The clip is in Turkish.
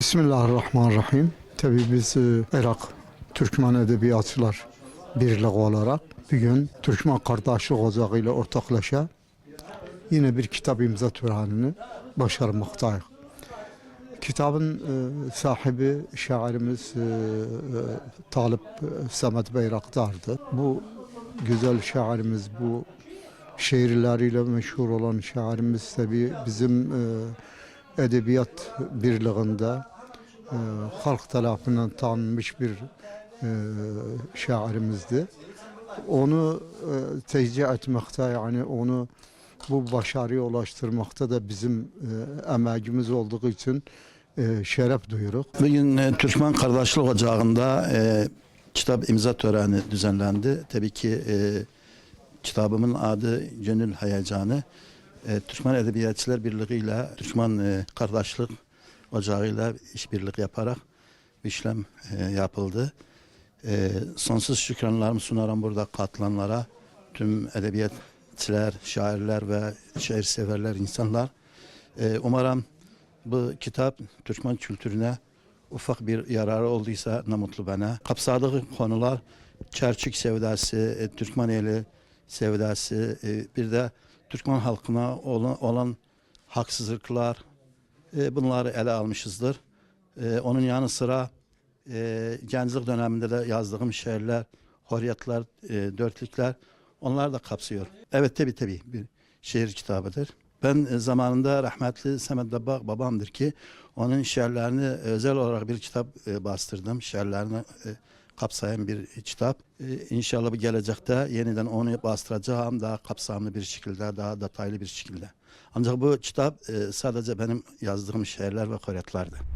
Bismillahirrahmanirrahim. Tabii biz e, Irak Türkmen Edebiyatçılar Birliği olarak bugün Türkmen Kardeşlik Ocağı ile ortaklaşa yine bir kitap imza törenini başarmaktayız. Kitabın e, sahibi şairimiz e, Talip Samet Bayraktar'dı. Bu güzel şairimiz bu şiirleriyle meşhur olan şairimiz tabii bizim e, edebiyat birliğinde e, halk tarafından tanınmış bir e, şairimizdi. Onu e, tecih etmekte yani onu bu başarıya ulaştırmakta da bizim e, emeğimiz olduğu için e, şeref duyuruk. Bugün e, Türkmen Kardeşlik Ocağı'nda e, kitap imza töreni düzenlendi. Tabii ki e, kitabımın adı Gönül Heyecanı. E, Türkmen Edebiyatçılar Birliği ile Türkmen e, Kardeşlik Ocağı ile işbirlik yaparak bu işlem e, yapıldı. Sonsuz şükranlarımı sunarım burada katılanlara, tüm edebiyatçılar, şairler ve şair severler insanlar. Umarım bu kitap Türkmen kültürüne ufak bir yararı olduysa ne mutlu bana. Kapsadığı konular Çerçük sevdası, Türkmen eli sevdası, bir de Türkmen halkına olan, olan haksızlıklar e, bunları ele almışızdır. E, onun yanı sıra e, gençlik döneminde de yazdığım şiirler, horiyetler, e, dörtlükler onlar da kapsıyor. Evet tabi tabi bir şiir kitabıdır. Ben e, zamanında rahmetli Samet Dabbak babamdır ki onun şiirlerini özel olarak bir kitap e, bastırdım. Şiirlerini e, kapsayan bir kitap. E, İnşallah bu gelecekte yeniden onu bastıracağım daha kapsamlı bir şekilde, daha detaylı bir şekilde. Ancak bu kitap e, sadece benim yazdığım şiirler ve horiyetlerdi.